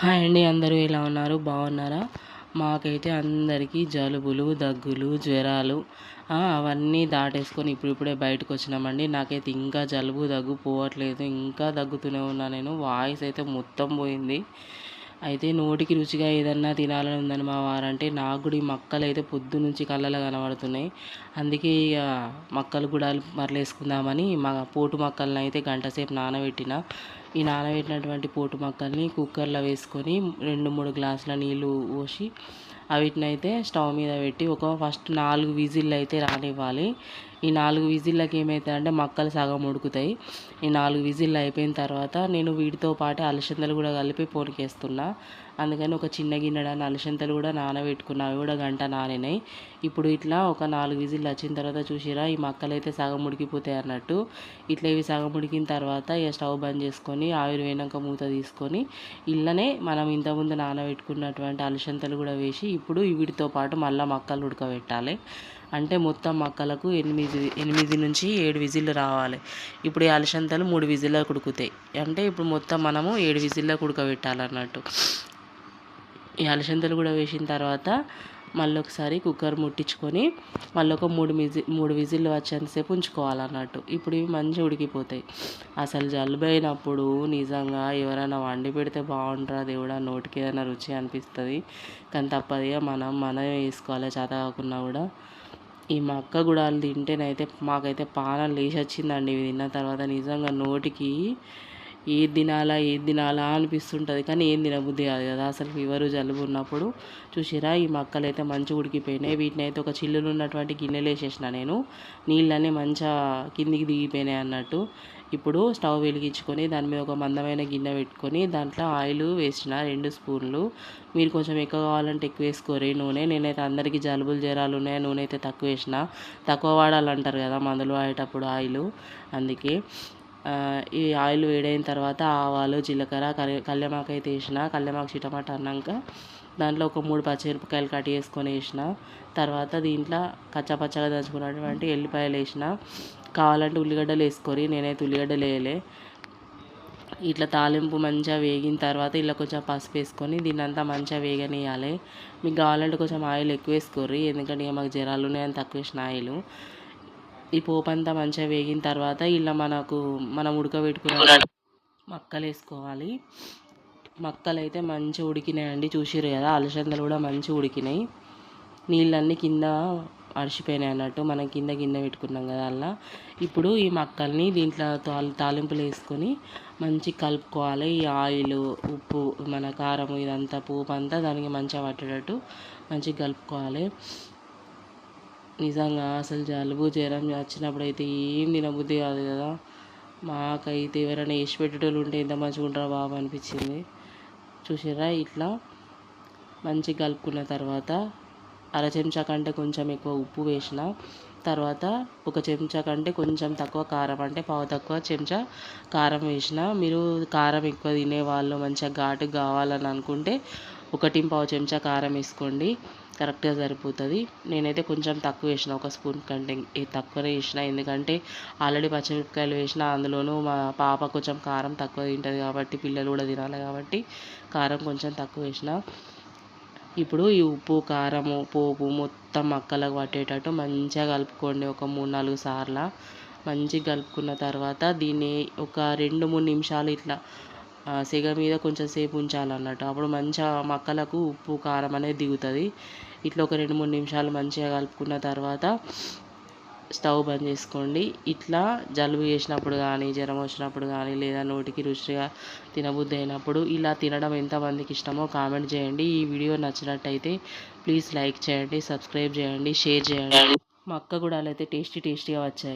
Hi అండి అందరూ ఎలా ఉన్నారు? బాగున్నారా? మాకైతే అందరికీ జలుబులు దగ్గులు జ్వరాలు అవన్నీ దాటేసుకొని ఇప్పుడిప్పుడే బయటకు వచ్చినామండి నాకైతే ఇంకా జలుబు దగ్గు పోవట్లేదు. ఇంకా దగ్గుతూనే ఉన్నా నేను. వాయిస్ అయితే మొత్తం పోయింది. అయితే నోటికి రుచిగా ఏదన్నా తినాలని ఉందని మా వారంటే నాకు కూడా ఈ మక్కలు అయితే పొద్దు నుంచి కళ్ళలో కనబడుతున్నాయి. అందుకే ఇక మక్కలు కూడా మరలేసుకుందామని మా పోటు మక్కలను అయితే గంట సేపు నానబెట్టిన. ఈ నానబెట్టినటువంటి పోటు మొక్కల్ని కుక్కర్లో వేసుకొని రెండు మూడు గ్లాసుల నీళ్ళు పోసి వీటినైతే స్టవ్ మీద పెట్టి ఒక ఫస్ట్ నాలుగు విజిల్లు అయితే రానివ్వాలి. ఈ నాలుగు విజిల్లకి ఏమవుతాయంటే మక్కలు సగం ఉడుకుతాయి. ఈ నాలుగు విజిల్లు అయిపోయిన తర్వాత నేను వీటితో పాటు అలసందలు కూడా కలిపి పోనికేస్తున్నా. అందుకని ఒక చిన్న గిన్నెడని అలసందలు కూడా నానబెట్టుకున్నా. అవి కూడా గంట నానినాయి. ఇప్పుడు ఇట్లా ఒక నాలుగు విజిల్లు వచ్చిన తర్వాత చూసిరా ఈ మక్కలు అయితే సగం ఉడికిపోతాయి అన్నట్టు. ఇట్లా ఇవి సగం ఉడికిన తర్వాత ఇక స్టవ్ బంద్ చేసుకొని ఆవిరి పోయినాక మూత తీసుకొని ఇళ్ళనే మనం ఇంతకుముందు నానబెట్టుకున్నటువంటి అలసంతలు కూడా వేసి ఇప్పుడు వీటితో పాటు మళ్ళీ మక్కలు ఉడకబెట్టాలి. అంటే మొత్తం మక్కలకు ఎనిమిది ఎనిమిది నుంచి ఏడు విజిల్లు రావాలి. ఇప్పుడు ఈ అలసందలు మూడు విజిల్లకు ఉడుకుతాయి అంటే ఇప్పుడు మొత్తం మనము ఏడు విజిల్లకు ఉడకబెట్టాలన్నట్టు ఈ అలసందలు కూడా వేసిన తర్వాత మళ్ళీ ఒకసారి కుక్కర్ ముట్టించుకొని మళ్ళీ ఒక మూడు మిజి మూడు విజిల్లు వచ్చేంతసేపు ఉంచుకోవాలన్నట్టు. ఇప్పుడు ఇవి మంచిగా ఉడికిపోతాయి. అసలు జలుబు అయినప్పుడు నిజంగా ఎవరైనా వండి పెడితే బాగుంటారా దేవుడా నోటికి ఏదైనా రుచి అనిపిస్తుంది. కానీ తప్పదిగా మనం మనమే వేసుకోవాలి చేత కూడా. ఈ మక్క గుడాలు తింటేనైతే మాకైతే పానం లేచి వచ్చిందండి. ఇవి తిన్న తర్వాత నిజంగా నోటికి ఏది తినాలా ఏది తినాలా అనిపిస్తుంటుంది. కానీ ఏం తినబుద్ధి కాదు కదా. అసలు ఫీవరు జలుబు ఉన్నప్పుడు చూసిరా ఈ మక్కలు అయితే మంచిగా ఉడికిపోయినాయి. వీటిని అయితే ఒక చిల్లులు ఉన్నటువంటి గిన్నెలు వేసేసిన నేను. నీళ్ళన్నీ మంచిగా కిందికి దిగిపోయినాయి అన్నట్టు. ఇప్పుడు స్టవ్ వెలిగించుకొని దాని మీద ఒక మందమైన గిన్నె పెట్టుకొని దాంట్లో ఆయిల్ వేసిన రెండు స్పూన్లు. మీరు కొంచెం ఎక్కువ కావాలంటే ఎక్కువ వేసుకోరు నూనె నేనైతే అందరికీ జలుబులు జ్వరాలు ఉన్నాయి. నూనె అయితే తక్కువ వేసిన. తక్కువ వాడాలంటారు కదా మందులు వాడేటప్పుడు ఆయిల్. అందుకే ఈ ఆయిల్ వేడైన తర్వాత ఆవాలు జీలకర్ర కరి కల్యమాకు అయితే వేసిన కల్యమాకు చిటమాట అన్నాక దాంట్లో ఒక మూడు పచ్చిమిరపకాయలు కట్ చేసుకొని వేసిన తర్వాత దీంట్లో కచ్చాపచ్చగా దంచుకున్నటువంటి ఎల్లిపాయలు వేసిన కావాలంటే ఉల్లిగడ్డలు వేసుకొని నేనైతే ఉల్లిగడ్డలు వేయలే. ఇట్లా తాలింపు మంచిగా వేగిన తర్వాత ఇలా కొంచెం పసుపు వేసుకొని దీన్ని అంతా మంచిగా వేగనియాలి మీకు కావాలంటే కొంచెం ఆయిల్ ఎక్కువ వేసుకోర్రి ఎందుకంటే ఇక మాకు జ్వరాలు ఉన్నాయని తక్కువ వేసిన ఆయిల్. ఈ పోపు అంతా మంచిగా వేగిన తర్వాత ఇలా మనకు మనం ఉడకబెట్టుకున్న మక్కలు వేసుకోవాలి మక్కలు అయితే మంచిగా ఉడికినాయండి. చూసిరు కదా అలసందలు కూడా మంచిగా ఉడికినాయి. నీళ్ళన్నీ కింద అడిచిపోయినాయి అన్నట్టు మనం కింద కింద పెట్టుకున్నాం కదా అలా ఇప్పుడు ఈ మక్కల్ని దీంట్లో తాలింపులు వేసుకొని మంచి కలుపుకోవాలి. ఈ ఆయిల్ ఉప్పు మన కారం ఇదంతా పోపు అంతా దానికి మంచిగా పట్టేటట్టు మంచిగా కలుపుకోవాలి. నిజంగా అసలు జలుబు జ్వరం వచ్చినప్పుడు అయితే ఏం తినబుద్ధి కాదు కదా. మాకైతే ఎవరైనా వేసి పెట్టేటోళ్ళు ఉంటే ఎంత మంచిగా ఉంటారో బాబు అనిపించింది. చూసారా ఇట్లా? మంచిగా కలుపుకున్న తర్వాత అర చెంచా కంటే కొంచెం ఎక్కువ ఉప్పు వేసిన తర్వాత ఒక చెంచా కంటే కొంచెం తక్కువ కారం అంటే పావు తక్కువ చెంచా కారం వేసిన. మీరు కారం ఎక్కువ తినేవాళ్ళు మంచిగా ఘాటు కావాలని అనుకుంటే ఒకటి పావు చెంచా కారం వేసుకోండి. కరెక్ట్గా సరిపోతుంది. నేనైతే కొంచెం తక్కువ వేసిన ఒక స్పూన్ కంటే తక్కువనే వేసిన. ఎందుకంటే ఆల్రెడీ పచ్చిమిరపకాయలు వేసిన అందులోనూ మా పాప కొంచెం కారం తక్కువ తింటుంది కాబట్టి పిల్లలు కూడా తినాలి కాబట్టి కారం కొంచెం తక్కువ వేసిన. ఇప్పుడు ఈ ఉప్పు కారము పోపు మొత్తం మక్కలకు పట్టేటట్టు మంచిగా కలుపుకోండి ఒక మూడు నాలుగు సార్లు. మంచిగా కలుపుకున్న తర్వాత దీన్ని ఒక రెండు మూడు నిమిషాలు ఇట్లా సెగ మీద కొంచెం సేపు ఉంచాలన్నట్టు. అప్పుడు మంచిగా మక్కలకు ఉప్పు కారం అనేది దిగుతుంది. ఇట్లా ఒక రెండు మూడు నిమిషాలు మంచిగా కలుపుకున్న తర్వాత స్టవ్ బంద్ చేసుకోండి. ఇట్లా జలుబు చేసినప్పుడు కానీ జ్వరం వచ్చినప్పుడు కానీ లేదా నోటికి రుచిగా తినబుద్ధి అయినప్పుడు ఇలా తినడం ఎంతమందికి ఇష్టమో కామెంట్ చేయండి. ఈ వీడియో నచ్చినట్టయితే ప్లీజ్ లైక్ చేయండి సబ్స్క్రైబ్ చేయండి షేర్ చేయండి. మా అక్క కూడా అయితే టేస్టీ టేస్టీగా వచ్చాయి.